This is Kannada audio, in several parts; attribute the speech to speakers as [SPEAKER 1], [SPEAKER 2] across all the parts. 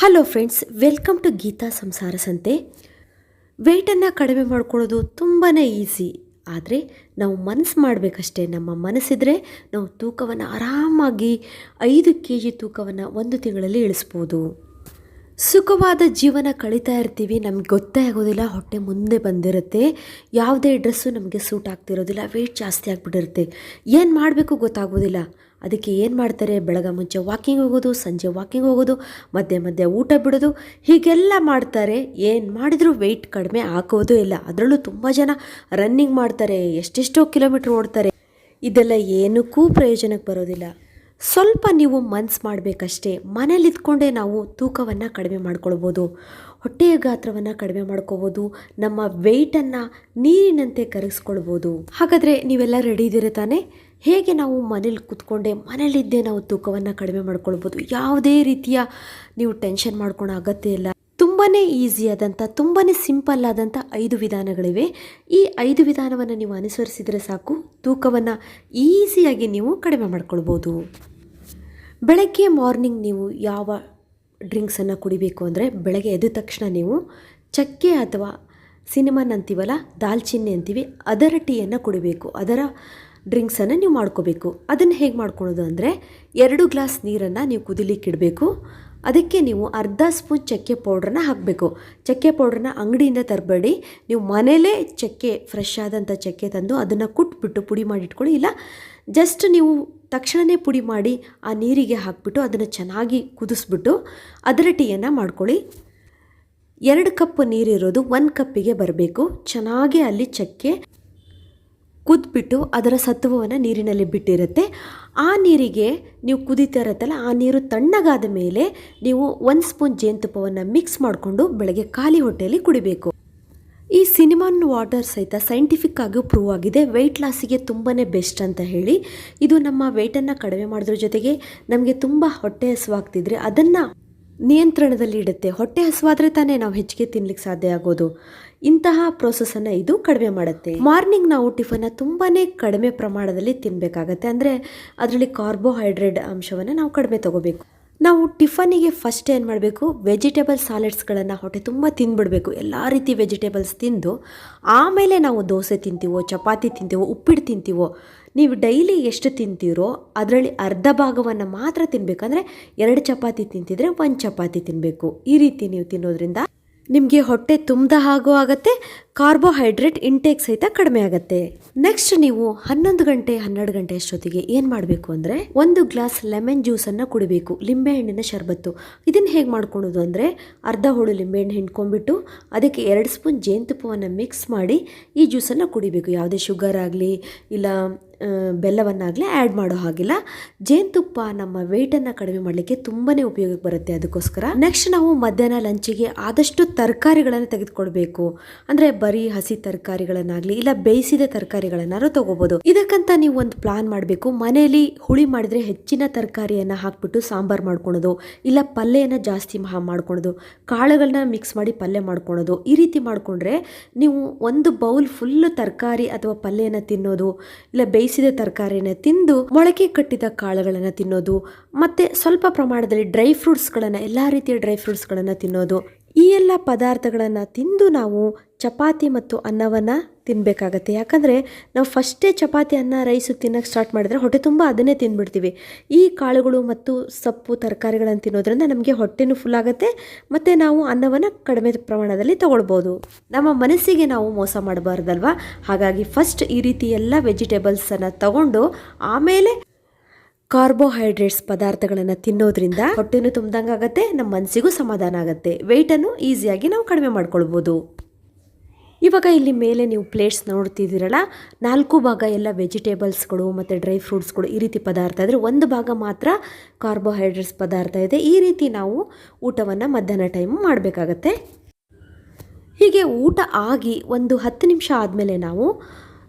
[SPEAKER 1] Hello friends welcome to Geetha ಸಂಸಾರ ಸಂತೆ ವೆಯ್ಟನ್ನು ಕಡಿಮೆ ಮಾಡ್ಕೊಳ್ಳೋದು ತುಂಬಾ ಈಸಿ ಆದರೆ ನಾವು ಮನಸ್ಸು ಮಾಡಬೇಕಷ್ಟೇ, ನಮ್ಮ ಮನಸ್ಸಿದ್ರೆ ನಾವು ತೂಕವನ್ನು ಆರಾಮಾಗಿ ಐದು ಕೆ ಜಿ ತೂಕವನ್ನು ಒಂದು ತಿಂಗಳಲ್ಲಿ ಇಳಿಸ್ಬೋದು. ಸುಖವಾದ ಜೀವನ ಕಳೀತಾ ಇರ್ತೀವಿ, ನಮ್ಗೆ ಗೊತ್ತೇ ಆಗೋದಿಲ್ಲ, ಹೊಟ್ಟೆ ಮುಂದೆ ಬಂದಿರುತ್ತೆ. ಯಾವುದೇ ಡ್ರೆಸ್ಸು ನಮಗೆ ಸೂಟ್ ಆಗ್ತಿರೋದಿಲ್ಲ ವೆಯ್ಟ್ ಜಾಸ್ತಿ ಆಗಿಬಿಟ್ಟಿರುತ್ತೆ. ಏನು ಮಾಡಬೇಕು ಗೊತ್ತಾಗೋದಿಲ್ಲ. ಅದಕ್ಕೆ ಏನು ಮಾಡ್ತಾರೆ? ಬೆಳಗ್ಗೆ ಮುಂಚೆ ವಾಕಿಂಗ್ ಹೋಗೋದು, ಸಂಜೆ ವಾಕಿಂಗ್ ಹೋಗೋದು, ಮಧ್ಯೆ ಮಧ್ಯೆ ಊಟ ಬಿಡೋದು, ಹೀಗೆಲ್ಲ ಮಾಡ್ತಾರೆ. ಏನು ಮಾಡಿದರೂ ವೆಯ್ಟ್ ಕಡಿಮೆ ಹಾಕೋದು ಇಲ್ಲ. ಅದರಲ್ಲೂ ತುಂಬ ಜನ ರನ್ನಿಂಗ್ ಮಾಡ್ತಾರೆ, ಎಷ್ಟೆಷ್ಟೋ ಕಿಲೋಮೀಟ್ರ್ ಓಡ್ತಾರೆ. ಇದೆಲ್ಲ ಏನಕ್ಕೂ ಪ್ರಯೋಜನಕ್ಕೆ ಬರೋದಿಲ್ಲ. ಸ್ವಲ್ಪ ನೀವು ಮನ್ಸು ಮಾಡಬೇಕಷ್ಟೇ. ಮನೇಲಿ ಇದ್ಕೊಂಡೇ ನಾವು ತೂಕವನ್ನು ಕಡಿಮೆ ಮಾಡ್ಕೊಳ್ಬೋದು. ಹೊಟ್ಟೆಯ ಗಾತ್ರವನ್ನು ಕಡಿಮೆ ಮಾಡ್ಕೋಬೋದು, ನಮ್ಮ ವೆಯ್ಟನ್ನು ನೀರಿನಂತೆ ಕರಗಿಸ್ಕೊಳ್ಬೋದು. ಹಾಗಾದರೆ ನೀವೆಲ್ಲ ರೆಡಿ ಇದ್ದೀರ ತಾನೇ? ಹೇಗೆ ನಾವು ಮನೇಲಿ ಕುತ್ಕೊಂಡೆ ಮನೇಲಿದ್ದೇ ನಾವು ತೂಕವನ್ನು ಕಡಿಮೆ ಮಾಡ್ಕೊಳ್ಬೋದು? ಯಾವುದೇ ರೀತಿಯ ನೀವು ಟೆನ್ಷನ್ ಮಾಡ್ಕೊಳೋ ಅಗತ್ಯ ಇಲ್ಲ. ತುಂಬಾ ಈಸಿ ಆದಂಥ ತುಂಬಾ ಸಿಂಪಲ್ ಆದಂಥ ಐದು ವಿಧಾನಗಳಿವೆ. ಈ ಐದು ವಿಧಾನವನ್ನು ನೀವು ಅನುಸರಿಸಿದರೆ ಸಾಕು. ತೂಕವನ್ನು ಈಸಿಯಾಗಿ ನೀವು ಕಡಿಮೆ ಮಾಡ್ಕೊಳ್ಬೋದು. ಬೆಳಗ್ಗೆ ಮಾರ್ನಿಂಗ್ ನೀವು ಯಾವ ಡ್ರಿಂಕ್ಸನ್ನು ಕುಡಿಬೇಕು ಅಂದರೆ ಬೆಳಗ್ಗೆ ಎದ್ದ ತಕ್ಷಣ ನೀವು ಚಕ್ಕೆ ಅಥವಾ ಸಿನಿಮನ್ ಅಂತೀವಲ್ಲ, ದಾಲ್ಚಿನ್ನಿ ಅಂತೀವಿ, ಅದರ ಟೀಯನ್ನು ಕುಡಿಬೇಕು. ಅದರ ಡ್ರಿಂಕ್ಸನ್ನು ನೀವು ಮಾಡ್ಕೋಬೇಕು. ಅದನ್ನು ಹೇಗೆ ಮಾಡ್ಕೊಳೋದು ಅಂದರೆ ಎರಡು ಗ್ಲಾಸ್ ನೀರನ್ನು ನೀವು ಕುದಿಲಿಕ್ಕಿಡಬೇಕು ಅದಕ್ಕೆ ನೀವು ಅರ್ಧ ಸ್ಪೂನ್ ಚಕ್ಕೆ ಪೌಡ್ರನ್ನ ಹಾಕಬೇಕು. ಚಕ್ಕೆ ಪೌಡ್ರನ್ನ ಅಂಗಡಿಯಿಂದ ತರಬೇಡಿ. ನೀವು ಮನೇಲೇ ಚಕ್ಕೆ ಫ್ರೆಶ್ ಆದಂಥ ಚಕ್ಕೆ ತಂದು ಅದನ್ನು ಕುಟ್ಬಿಟ್ಟು ಪುಡಿ ಮಾಡಿ ಇಟ್ಕೊಳ್ಳಿ. ಇಲ್ಲ ಜಸ್ಟ್ ನೀವು ತಕ್ಷಣವೇ ಪುಡಿ ಮಾಡಿ ಆ ನೀರಿಗೆ ಹಾಕಿಬಿಟ್ಟು ಅದನ್ನು ಚೆನ್ನಾಗಿ ಕುದಿಸ್ಬಿಟ್ಟು ಅದರ ಟೀಯನ್ನು ಮಾಡ್ಕೊಳ್ಳಿ. ಎರಡು ಕಪ್ ನೀರಿರೋದು ಒಂದು ಕಪ್ಪಿಗೆ ಬರಬೇಕು. ಚೆನ್ನಾಗಿ ಅಲ್ಲಿ ಚಕ್ಕೆ ಕುದ್ಬಿಟ್ಟು ಅದರ ಸತ್ವವನ್ನು ನೀರಿನಲ್ಲಿ ಬಿಟ್ಟಿರುತ್ತೆ. ಆ ನೀರಿಗೆ ನೀವು ಕುದೀತಾ ಇರುತ್ತಲ್ಲ, ಆ ನೀರು ತಣ್ಣಗಾದ ಮೇಲೆ ನೀವು ಒಂದು ಸ್ಪೂನ್ ಜೇನುತುಪ್ಪವನ್ನು ಮಿಕ್ಸ್ ಮಾಡಿಕೊಂಡು ಬೆಳಗ್ಗೆ ಖಾಲಿ ಹೊಟ್ಟೆಯಲ್ಲಿ ಕುಡಿಬೇಕು. ಈ ಸಿನಿಮಾನ್ ವಾಟರ್ ಸಹಿತ ಸೈಂಟಿಫಿಕ್ ಆಗಿ ಪ್ರೂವ್ ಆಗಿದೆ. ವೆಯ್ಟ್ ಲಾಸಿಗೆ ತುಂಬಾ ಬೆಸ್ಟ್ ಅಂತ ಹೇಳಿ. ಇದು ನಮ್ಮ ವೆಯ್ಟನ್ನು ಕಡಿಮೆ ಮಾಡಿದ್ರ ಜೊತೆಗೆ ನಮಗೆ ತುಂಬ ಹೊಟ್ಟೆ ಹಸುವಾಗ್ತಿದ್ರೆ ಅದನ್ನು ನಿಯಂತ್ರಣದಲ್ಲಿ ಇಡುತ್ತೆ. ಹೊಟ್ಟೆ ಹಸುವಾದರೆ ತಾನೇ ನಾವು ಹೆಚ್ಚಿಗೆ ತಿನ್ಲಿಕ್ಕೆ ಸಾಧ್ಯ ಆಗೋದು. ಇಂತಹ ಪ್ರೋಸೆಸನ್ನು ಇದು ಕಡಿಮೆ ಮಾಡುತ್ತೆ. ಮಾರ್ನಿಂಗ್ ನಾವು ಟಿಫನ್ನ ತುಂಬಾ ಕಡಿಮೆ ಪ್ರಮಾಣದಲ್ಲಿ ತಿನ್ನಬೇಕಾಗತ್ತೆ ಅಂದರೆ ಅದರಲ್ಲಿ ಕಾರ್ಬೋಹೈಡ್ರೇಟ್ ಅಂಶವನ್ನು ನಾವು ಕಡಿಮೆ ತಗೋಬೇಕು. ನಾವು ಟಿಫನಿಗೆ ಫಸ್ಟ್ ಏನು ಮಾಡಬೇಕು? ವೆಜಿಟೇಬಲ್ ಸಾಲೆಡ್ಸ್ಗಳನ್ನು ಹೊಟ್ಟೆ ತುಂಬ ತಿಂದ್ಬಿಡಬೇಕು ಎಲ್ಲ ರೀತಿ ವೆಜಿಟೇಬಲ್ಸ್ ತಿಂದು, ಆಮೇಲೆ ನಾವು ದೋಸೆ ತಿಂತೀವೋ, ಚಪಾತಿ ತಿಂತೀವೋ, ಉಪ್ಪಿಟ್ಟು ತಿಂತೀವೋ ನೀವು ಡೈಲಿ ಎಷ್ಟು ತಿಂತೀರೋ ಅದರಲ್ಲಿ ಅರ್ಧ ಭಾಗವನ್ನು ಮಾತ್ರ ತಿನ್ನಬೇಕಂದ್ರೆ ಎರಡು ಚಪಾತಿ ತಿಂತಿದ್ರೆ ಒಂದು ಚಪಾತಿ ತಿನ್ನಬೇಕು ಈ ರೀತಿ ನೀವು ತಿನ್ನೋದ್ರಿಂದ ನಿಮಗೆ ಹೊಟ್ಟೆ ತುಂಬಿದ ಹಾಗೂ ಆಗುತ್ತೆ, ಕಾರ್ಬೋಹೈಡ್ರೇಟ್ ಇಂಟೇಕ್ ಸಹಿತ ಕಡಿಮೆ ಆಗುತ್ತೆ. ನೆಕ್ಸ್ಟ್ ನೀವು ಹನ್ನೊಂದು ಗಂಟೆ, ಹನ್ನೆರಡು ಗಂಟೆ ಅಷ್ಟೊತ್ತಿಗೆ ಏನು ಮಾಡಬೇಕು ಅಂದರೆ ಒಂದು ಗ್ಲಾಸ್ ಲೆಮನ್ ಜ್ಯೂಸನ್ನು ಕುಡಿಬೇಕು ಲಿಂಬೆಹಣ್ಣಿನ ಶರಬತ್ತು. ಇದನ್ನು ಹೇಗೆ ಮಾಡ್ಕೊಳೋದು ಅಂದರೆ ಅರ್ಧ ಹೋಳು ಲಿಂಬೆಹಣ್ಣು ಹಿಂಡ್ಕೊಂಡ್ಬಿಟ್ಟು ಅದಕ್ಕೆ ಎರಡು ಸ್ಪೂನ್ ಜೇನುತುಪ್ಪವನ್ನು ಮಿಕ್ಸ್ ಮಾಡಿ ಈ ಜ್ಯೂಸನ್ನು ಕುಡಿಬೇಕು. ಯಾವುದೇ ಶುಗರ್ ಆಗಲಿ, ಇಲ್ಲ ಬೆಲ್ಲವನ್ನಾಗಲಿ ಆ್ಯಡ್ ಮಾಡೋ ಹಾಗಿಲ್ಲ. ಜೇನುತುಪ್ಪ ನಮ್ಮ ವೆಯ್ಟನ್ನು ಕಡಿಮೆ ಮಾಡಲಿಕ್ಕೆ ತುಂಬಾ ಉಪಯೋಗಕ್ಕೆ ಬರುತ್ತೆ ಅದಕ್ಕೋಸ್ಕರ. ನೆಕ್ಸ್ಟ್ ನಾವು ಮಧ್ಯಾಹ್ನ ಲಂಚಿಗೆ ಆದಷ್ಟು ತರಕಾರಿಗಳನ್ನು ತೆಗೆದುಕೊಳ್ಬೇಕು. ಅಂದರೆ ಬರೀ ಹಸಿ ತರಕಾರಿಗಳನ್ನಾಗಲಿ ಇಲ್ಲ ಬೇಯಿಸಿದ ತರಕಾರಿಗಳನ್ನಾರು ತಗೋಬೋದು. ಇದಕ್ಕಂತ ನೀವು ಒಂದು ಪ್ಲಾನ್ ಮಾಡಬೇಕು. ಮನೆಯಲ್ಲಿ ಹುಳಿ ಮಾಡಿದರೆ ಹೆಚ್ಚಿನ ತರಕಾರಿಯನ್ನು ಹಾಕ್ಬಿಟ್ಟು ಸಾಂಬಾರು ಮಾಡ್ಕೊಳೋದು. ಇಲ್ಲ ಪಲ್ಯನ ಜಾಸ್ತಿ ಮಾಡ್ಕೊಳೋದು. ಕಾಳುಗಳನ್ನ ಮಿಕ್ಸ್ ಮಾಡಿ ಪಲ್ಯ ಮಾಡ್ಕೊಳೋದು. ಈ ರೀತಿ ಮಾಡಿಕೊಂಡ್ರೆ ನೀವು ಒಂದು ಬೌಲ್ ಫುಲ್ ತರಕಾರಿ ಅಥವಾ ಪಲ್ಯನ ತಿನ್ನೋದು, ಇಲ್ಲ ಬೇಯಿಸಿದ ತರಕಾರಿನ ತಿಂದು ಮೊಳಕೆ ಕಟ್ಟಿದ ಕಾಳುಗಳನ್ನು ತಿನ್ನೋದು, ಮತ್ತು ಸ್ವಲ್ಪ ಪ್ರಮಾಣದಲ್ಲಿ ಡ್ರೈ ಫ್ರೂಟ್ಸ್ಗಳನ್ನು ಎಲ್ಲ ರೀತಿಯ ಡ್ರೈ ಫ್ರೂಟ್ಸ್ಗಳನ್ನು ತಿನ್ನೋದು. ಈ ಎಲ್ಲ ಪದಾರ್ಥಗಳನ್ನು ತಿಂದು ನಾವು ಚಪಾತಿ ಮತ್ತು ಅನ್ನವನ್ನು ತಿನ್ನಬೇಕಾಗತ್ತೆ ಯಾಕಂದರೆ ನಾವು ಫಸ್ಟೇ ಚಪಾತಿ, ಅನ್ನ, ರೈಸು ತಿನ್ನೋಕ್ಕೆ ಸ್ಟಾರ್ಟ್ ಮಾಡಿದ್ರೆ ಹೊಟ್ಟೆ ತುಂಬ ಅದನ್ನೇ ತಿಂದುಬಿಡ್ತೀವಿ ಈ ಕಾಳುಗಳು ಮತ್ತು ಸೊಪ್ಪು, ತರಕಾರಿಗಳನ್ನು ತಿನ್ನೋದ್ರಿಂದ ನಮಗೆ ಹೊಟ್ಟೆನೂ ಫುಲ್ ಆಗುತ್ತೆ ಮತ್ತು ನಾವು ಅನ್ನವನ್ನು ಕಡಿಮೆ ಪ್ರಮಾಣದಲ್ಲಿ ತಗೊಳ್ಬೋದು. ನಮ್ಮ ಮನಸ್ಸಿಗೆ ನಾವು ಮೋಸ ಮಾಡಬಾರ್ದಲ್ವ? ಹಾಗಾಗಿ ಫಸ್ಟ್ ಈ ರೀತಿ ಎಲ್ಲ ವೆಜಿಟೇಬಲ್ಸನ್ನು ತಗೊಂಡು ಆಮೇಲೆ ಕಾರ್ಬೋಹೈಡ್ರೇಟ್ಸ್ ಪದಾರ್ಥಗಳನ್ನು ತಿನ್ನೋದ್ರಿಂದ ಹೊಟ್ಟೆನೂ ತುಂಬ್ದಂಗೆ ಆಗುತ್ತೆ ನಮ್ಮ ಮನಸ್ಸಿಗೂ ಸಮಾಧಾನ ಆಗುತ್ತೆ. ವೆಯ್ಟನ್ನು ಈಸಿಯಾಗಿ ನಾವು ಕಡಿಮೆ ಮಾಡ್ಕೊಳ್ಬೋದು. ಇವಾಗ ಇಲ್ಲಿ ಮೇಲೆ ನೀವು ಪ್ಲೇಟ್ಸ್ ನೋಡ್ತಿದ್ದೀರಲ್ಲ, ನಾಲ್ಕು ಭಾಗ ಎಲ್ಲ ವೆಜಿಟೇಬಲ್ಸ್ಗಳು ಮತ್ತು ಡ್ರೈ ಫ್ರೂಟ್ಸ್ಗಳು ಈ ರೀತಿ ಪದಾರ್ಥ ಇದ್ದರೆ ಒಂದು ಭಾಗ ಮಾತ್ರ ಕಾರ್ಬೋಹೈಡ್ರೇಟ್ಸ್ ಪದಾರ್ಥ ಇದೆ. ಈ ರೀತಿ ನಾವು ಊಟವನ್ನು ಮಧ್ಯಾಹ್ನ ಟೈಮು ಮಾಡಬೇಕಾಗತ್ತೆ. ಹೀಗೆ ಊಟ ಆಗಿ ಒಂದು ಹತ್ತು ನಿಮಿಷ ಆದಮೇಲೆ ನಾವು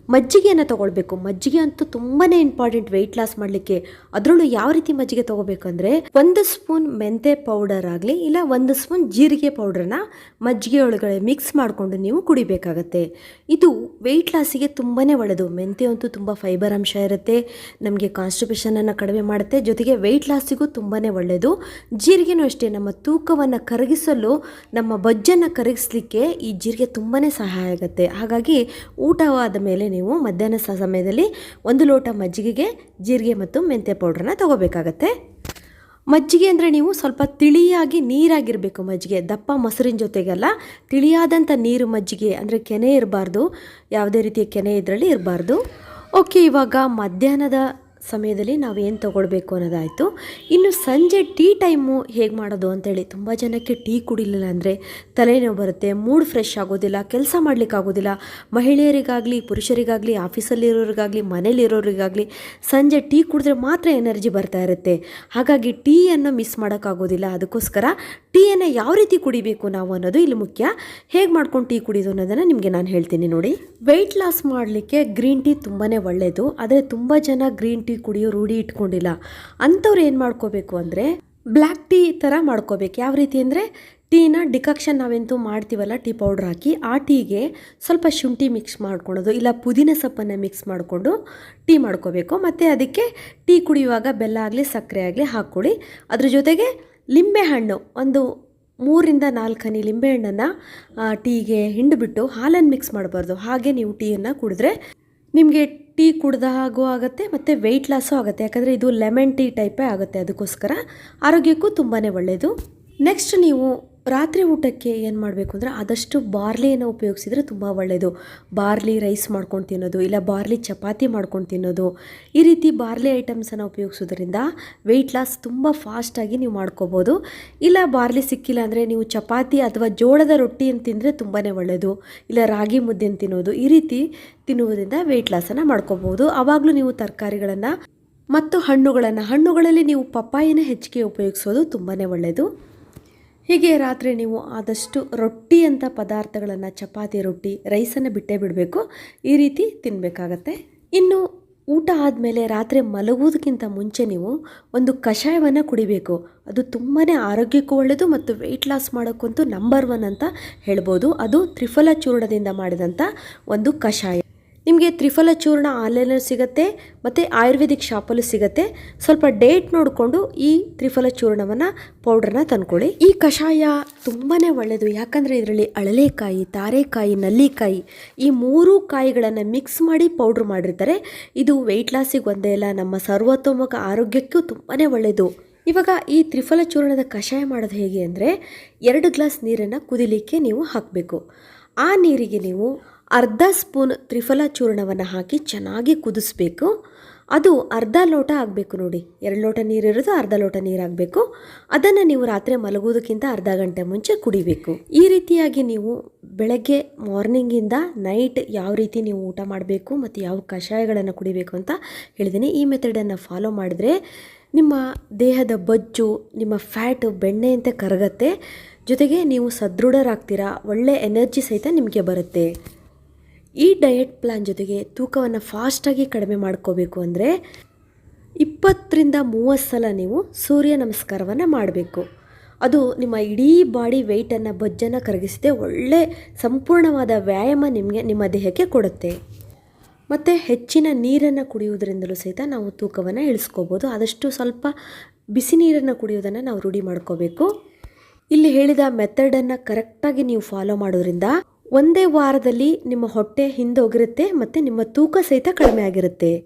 [SPEAKER 1] ಮಜ್ಜಿಗೆಯನ್ನು ತಗೊಳ್ಬೇಕು. ಮಜ್ಜಿಗೆ ಅಂತೂ ತುಂಬಾ ಇಂಪಾರ್ಟೆಂಟ್ ವೆಯ್ಟ್ ಲಾಸ್ ಮಾಡಲಿಕ್ಕೆ. ಅದರಲ್ಲೂ ಯಾವ ರೀತಿ ಮಜ್ಜಿಗೆ ತಗೋಬೇಕಂದ್ರೆ, ಒಂದು ಸ್ಪೂನ್ ಮೆಂತೆ ಪೌಡರ್ ಆಗಲಿ, ಇಲ್ಲ ಒಂದು ಸ್ಪೂನ್ ಜೀರಿಗೆ ಪೌಡರ್ನ ಮಜ್ಜಿಗೆ ಒಳಗಡೆ ಮಿಕ್ಸ್ ಮಾಡಿಕೊಂಡು ನೀವು ಕುಡಿಬೇಕಾಗತ್ತೆ. ಇದು ವೆಯ್ಟ್ ಲಾಸಿಗೆ ತುಂಬಾ ಒಳ್ಳೆಯದು ಮೆಂತೆ ಅಂತೂ ತುಂಬ ಫೈಬರ್ ಅಂಶ ಇರುತ್ತೆ. ನಮಗೆ ಕಾನ್ಸ್ಟಿಪೇಷನನ್ನು ಕಡಿಮೆ ಮಾಡುತ್ತೆ. ಜೊತೆಗೆ ವೆಯ್ಟ್ ಲಾಸಿಗೂ ತುಂಬಾ ಒಳ್ಳೆಯದು ಜೀರಿಗೆನೂ ಅಷ್ಟೇ, ನಮ್ಮ ತೂಕವನ್ನು ಕರಗಿಸಲು, ನಮ್ಮ ಬಜ್ಜನ್ನು ಕರಗಿಸಲಿಕ್ಕೆ ಈ ಜೀರಿಗೆ ತುಂಬಾ ಸಹಾಯ ಆಗುತ್ತೆ. ಹಾಗಾಗಿ ಊಟವಾದ ಮೇಲೆ ನೀವು ಮಧ್ಯಾಹ್ನ ಸಮಯದಲ್ಲಿ ಒಂದು ಲೋಟ ಮಜ್ಜಿಗೆಗೆ ಜೀರಿಗೆ ಮತ್ತು ಮೆಂತ್ಯ ಪೌಡ್ರನ್ನ ತೊಗೋಬೇಕಾಗತ್ತೆ. ಮಜ್ಜಿಗೆ ಅಂದರೆ ನೀವು ಸ್ವಲ್ಪ ತಿಳಿಯಾಗಿ ನೀರಾಗಿರಬೇಕು ಮಜ್ಜಿಗೆ, ದಪ್ಪ ಮೊಸರಿನ ಜೊತೆಗೆಲ್ಲ ತಿಳಿಯಾದಂಥ ನೀರು ಮಜ್ಜಿಗೆ ಅಂದರೆ ಕೆನೆ ಇರಬಾರ್ದು, ಯಾವುದೇ ರೀತಿಯ ಕೆನೆ ಇದರಲ್ಲಿ ಇರಬಾರ್ದು. ಓಕೆ ಇವಾಗ ಮಧ್ಯಾಹ್ನದ ಸಮಯದಲ್ಲಿ ನಾವು ಏನು ತೊಗೊಳ್ಬೇಕು ಅನ್ನೋದಾಯಿತು. ಇನ್ನು ಸಂಜೆ ಟೀ ಟೈಮು ಹೇಗೆ ಮಾಡೋದು ಅಂತೇಳಿ ತುಂಬ ಜನಕ್ಕೆ ಟೀ ಕುಡಿಲಿಲ್ಲ ಅಂದರೆ ತಲೆನೋವು ಬರುತ್ತೆ, ಮೂಡ್ ಫ್ರೆಶ್ ಆಗೋದಿಲ್ಲ, ಕೆಲಸ ಮಾಡಲಿಕ್ಕಾಗೋದಿಲ್ಲ ಮಹಿಳೆಯರಿಗಾಗಲಿ, ಪುರುಷರಿಗಾಗಲಿ, ಆಫೀಸಲ್ಲಿರೋರಿಗಾಗಲಿ, ಮನೇಲಿರೋರಿಗಾಗಲಿ ಸಂಜೆ ಟೀ ಕುಡಿದ್ರೆ ಮಾತ್ರ ಎನರ್ಜಿ ಬರ್ತಾ ಇರುತ್ತೆ. ಹಾಗಾಗಿ ಟೀಯನ್ನು ಮಿಸ್ ಮಾಡೋಕ್ಕಾಗೋದಿಲ್ಲ. ಅದಕ್ಕೋಸ್ಕರ ಟೀಯನ್ನು ಯಾವ ರೀತಿ ಕುಡಿಬೇಕು ನಾವು ಅನ್ನೋದು ಇಲ್ಲಿ ಮುಖ್ಯ. ಹೇಗೆ ಮಾಡ್ಕೊಂಡು ಟೀ ಕುಡಿಯೋದು ಅನ್ನೋದನ್ನು ನಿಮಗೆ ನಾನು ಹೇಳ್ತೀನಿ ನೋಡಿ. ವೆಯ್ಟ್ ಲಾಸ್ ಮಾಡಲಿಕ್ಕೆ ಗ್ರೀನ್ ಟೀ ತುಂಬಾ ಒಳ್ಳೆಯದು ಆದರೆ ತುಂಬ ಜನ ಗ್ರೀನ್ ಕುಡಿಯೋ ರೂಢಿ ಇಟ್ಕೊಂಡಿಲ್ಲ. ಅಂಥವ್ರು ಏನು ಮಾಡ್ಕೋಬೇಕು ಅಂದರೆ ಬ್ಲ್ಯಾಕ್ ಟೀ ಥರ ಮಾಡ್ಕೋಬೇಕು. ಯಾವ ರೀತಿ ಅಂದರೆ ಟೀನ ಡಿಕಕ್ಷನ್ ನಾವೆಂತೂ ಮಾಡ್ತೀವಲ್ಲ, ಟೀ ಪೌಡ್ರ್ ಹಾಕಿ, ಆ ಟೀಗೆ ಸ್ವಲ್ಪ ಶುಂಠಿ ಮಿಕ್ಸ್ ಮಾಡ್ಕೊಳೋದು, ಇಲ್ಲ ಪುದೀನ ಸೊಪ್ಪನ್ನು ಮಿಕ್ಸ್ ಮಾಡಿಕೊಂಡು ಟೀ ಮಾಡ್ಕೋಬೇಕು. ಮತ್ತು ಅದಕ್ಕೆ ಟೀ ಕುಡಿಯುವಾಗ ಬೆಲ್ಲ ಆಗಲಿ, ಸಕ್ಕರೆ ಆಗಲಿ ಹಾಕ್ಕೊಳ್ಳಿ. ಅದ್ರ ಜೊತೆಗೆ ಲಿಂಬೆಹಣ್ಣು ಒಂದು ಮೂರಿಂದ ನಾಲ್ಕು ಹನಿ ಲಿಂಬೆಹಣ್ಣನ್ನು ಟೀಗೆ ಹಿಂಡಿಬಿಟ್ಟು ಹಾಲನ್ನು ಮಿಕ್ಸ್ ಮಾಡಬಾರ್ದು. ಹಾಗೆ ನೀವು ಟೀಯನ್ನು ಕುಡಿದ್ರೆ ನಿಮಗೆ ಟೀ ಕುಡ್ದ ಹಾಗೂ ಆಗುತ್ತೆ, ಮತ್ತು ವೆಯ್ಟ್ ಲಾಸು ಆಗುತ್ತೆ. ಯಾಕಂದರೆ ಇದು ಲೆಮನ್ ಟೀ ಟೈಪೇ ಆಗುತ್ತೆ. ಅದಕ್ಕೋಸ್ಕರ ಆರೋಗ್ಯಕ್ಕೂ ತುಂಬಾ ಒಳ್ಳೆಯದು ನೆಕ್ಸ್ಟ್ ನೀವು ರಾತ್ರಿ ಊಟಕ್ಕೆ ಏನು ಮಾಡಬೇಕು ಅಂದರೆ ಆದಷ್ಟು ಬಾರ್ಲಿಯನ್ನು ಉಪಯೋಗಿಸಿದರೆ ತುಂಬ ಒಳ್ಳೆಯದು ಬಾರ್ಲಿ ರೈಸ್ ಮಾಡ್ಕೊಂಡು ತಿನ್ನೋದು, ಇಲ್ಲ ಬಾರ್ಲಿ ಚಪಾತಿ ಮಾಡ್ಕೊಂಡು ತಿನ್ನೋದು. ಈ ರೀತಿ ಬಾರ್ಲಿ ಐಟಮ್ಸನ್ನು ಉಪಯೋಗಿಸೋದ್ರಿಂದ ವೆಯ್ಟ್ ಲಾಸ್ ತುಂಬ ಫಾಸ್ಟಾಗಿ ನೀವು ಮಾಡ್ಕೋಬೋದು. ಇಲ್ಲ ಬಾರ್ಲಿ ಸಿಕ್ಕಿಲ್ಲ ಅಂದರೆ ನೀವು ಚಪಾತಿ ಅಥವಾ ಜೋಳದ ರೊಟ್ಟಿಯನ್ನು ತಿಂದರೆ ತುಂಬಾ ಒಳ್ಳೆಯದು ಇಲ್ಲ ರಾಗಿ ಮುದ್ದೆಯನ್ನು ತಿನ್ನೋದು, ಈ ರೀತಿ ತಿನ್ನುವುದರಿಂದ ವೆಯ್ಟ್ ಲಾಸನ್ನು ಮಾಡ್ಕೋಬೋದು. ಆವಾಗಲೂ ನೀವು ತರಕಾರಿಗಳನ್ನು ಮತ್ತು ಹಣ್ಣುಗಳನ್ನು, ಹಣ್ಣುಗಳಲ್ಲಿ ನೀವು ಪಪ್ಪಾಯಿನ ಹೆಚ್ಚಿಗೆ ಉಪಯೋಗಿಸೋದು ತುಂಬಾ ಒಳ್ಳೆಯದು ಹೀಗೆ ರಾತ್ರಿ ನೀವು ಆದಷ್ಟು ರೊಟ್ಟಿ ಅಂತ ಪದಾರ್ಥಗಳನ್ನು, ಚಪಾತಿ, ರೊಟ್ಟಿ, ರೈಸನ್ನು ಬಿಟ್ಟೇ ಬಿಡಬೇಕು. ಈ ರೀತಿ ತಿನ್ನಬೇಕಾಗತ್ತೆ ಇನ್ನು ಊಟ ಆದಮೇಲೆ ರಾತ್ರಿ ಮಲಗುವುದಕ್ಕಿಂತ ಮುಂಚೆ ನೀವು ಒಂದು ಕಷಾಯವನ್ನು ಕುಡಿಬೇಕು. ಅದು ತುಂಬಾ ಆರೋಗ್ಯಕ್ಕೂ ಒಳ್ಳೆಯದು ಮತ್ತು ವೆಯ್ಟ್ ಲಾಸ್ ಮಾಡೋಕ್ಕಂತೂ ನಂಬರ್ ಒನ್ ಅಂತ ಹೇಳ್ಬೋದು. ಅದು ತ್ರಿಫಲ ಚೂರ್ಣದಿಂದ ಮಾಡಿದಂಥ ಒಂದು ಕಷಾಯ. ನಿಮಗೆ ತ್ರಿಫಲ ಚೂರ್ಣ ಆನ್ಲೈನಲ್ಲೂ ಸಿಗುತ್ತೆ, ಮತ್ತು ಆಯುರ್ವೇದಿಕ್ ಶಾಪಲ್ಲೂ ಸಿಗುತ್ತೆ. ಸ್ವಲ್ಪ ಡೇಟ್ ನೋಡಿಕೊಂಡು ಈ ತ್ರಿಫಲ ಚೂರ್ಣವನ್ನು ಪೌಡ್ರನ್ನ ತಂದ್ಕೊಳ್ಳಿ. ಈ ಕಷಾಯ ತುಂಬಾ ಒಳ್ಳೆಯದು ಯಾಕಂದರೆ ಇದರಲ್ಲಿ ಅಳಲೆಕಾಯಿ, ತಾರೆಕಾಯಿ, ನಲ್ಲಿಕಾಯಿ ಈ ಮೂರು ಕಾಯಿಗಳನ್ನು ಮಿಕ್ಸ್ ಮಾಡಿ ಪೌಡ್ರ್ ಮಾಡಿರ್ತಾರೆ. ಇದು ವೆಯ್ಟ್ ಲಾಸಿಗೆ ಒಂದೇ ಇಲ್ಲ ನಮ್ಮ ಸರ್ವತೋಮುಖ ಆರೋಗ್ಯಕ್ಕೂ ತುಂಬಾ ಒಳ್ಳೆಯದು ಇವಾಗ ಈ ತ್ರಿಫಲ ಚೂರ್ಣದ ಕಷಾಯ ಮಾಡೋದು ಹೇಗೆ ಅಂದರೆ ಎರಡು ಗ್ಲಾಸ್ ನೀರನ್ನು ಕುದಿಲಿಕ್ಕೆ ನೀವು ಹಾಕಬೇಕು. ಆ ನೀರಿಗೆ ನೀವು ಅರ್ಧ ಸ್ಪೂನ್ ತ್ರಿಫಲ ಚೂರ್ಣವನ್ನು ಹಾಕಿ ಚೆನ್ನಾಗಿ ಕುದಿಸ್ಬೇಕು. ಅದು ಅರ್ಧ ಲೋಟ ಆಗಬೇಕು ನೋಡಿ. ಎರಡು ಲೋಟ ನೀರಿರೋದು ಅರ್ಧ ಲೋಟ ನೀರಾಗಬೇಕು ಅದನ್ನು ನೀವು ರಾತ್ರಿ ಮಲಗುವುದಕ್ಕಿಂತ ಅರ್ಧ ಗಂಟೆ ಮುಂಚೆ ಕುಡಿಬೇಕು. ಈ ರೀತಿಯಾಗಿ ನೀವು ಬೆಳಗ್ಗೆ ಮಾರ್ನಿಂಗಿಂದ ನೈಟ್ ಯಾವ ರೀತಿ ನೀವು ಊಟ ಮಾಡಬೇಕು ಮತ್ತು ಯಾವ ಕಷಾಯಗಳನ್ನು ಕುಡಿಬೇಕು ಅಂತ ಹೇಳಿದ್ದೀನಿ ಈ ಮೆಥಡನ್ನು ಫಾಲೋ ಮಾಡಿದ್ರೆ ನಿಮ್ಮ ದೇಹದ ಬಜ್ಜು, ನಿಮ್ಮ ಫ್ಯಾಟ್ ಬೆಣ್ಣೆಯಂತೆ ಕರಗತ್ತೆ. ಜೊತೆಗೆ ನೀವು ಸದೃಢರಾಗ್ತೀರಾ, ಒಳ್ಳೆ ಎನರ್ಜಿ ಸಹಿತ ನಿಮಗೆ ಬರುತ್ತೆ. ಈ ಡಯಟ್ ಪ್ಲಾನ್ ಜೊತೆಗೆ ತೂಕವನ್ನು ಫಾಸ್ಟಾಗಿ ಕಡಿಮೆ ಮಾಡ್ಕೋಬೇಕು ಅಂದರೆ ಇಪ್ಪತ್ತರಿಂದ ಮೂವತ್ತು ಸಲ ನೀವು ಸೂರ್ಯ ನಮಸ್ಕಾರವನ್ನು ಮಾಡಬೇಕು. ಅದು ನಿಮ್ಮ ಇಡೀ ಬಾಡಿ ವೆಯ್ಟನ್ನು ಬೊಜ್ಜನ್ನು ಕರಗಿಸದೆ ಒಳ್ಳೆ ಸಂಪೂರ್ಣವಾದ ವ್ಯಾಯಾಮ ನಿಮಗೆ ನಿಮ್ಮ ದೇಹಕ್ಕೆ ಕೊಡುತ್ತೆ. ಮತ್ತು ಹೆಚ್ಚಿನ ನೀರನ್ನು ಕುಡಿಯುವುದರಿಂದಲೂ ಸಹಿತ ನಾವು ತೂಕವನ್ನು ಇಳಿಸ್ಕೋಬೋದು. ಆದಷ್ಟು ಸ್ವಲ್ಪ ಬಿಸಿ ನೀರನ್ನು ಕುಡಿಯೋದನ್ನು ನಾವು ರೂಢಿ ಮಾಡ್ಕೋಬೇಕು. ಇಲ್ಲಿ ಹೇಳಿದ ಮೆಥಡನ್ನು ಕರೆಕ್ಟಾಗಿ ನೀವು ಫಾಲೋ ಮಾಡೋದ್ರಿಂದ ಒಂದೇ ವಾರದಲ್ಲಿ ನಿಮ್ಮ ಹೊಟ್ಟೆ ಹಿಂದೋಗಿರುತ್ತೆ ಮತ್ತು ನಿಮ್ಮ ತೂಕ ಸಹಿತ ಕಡಿಮೆ ಆಗಿರುತ್ತೆ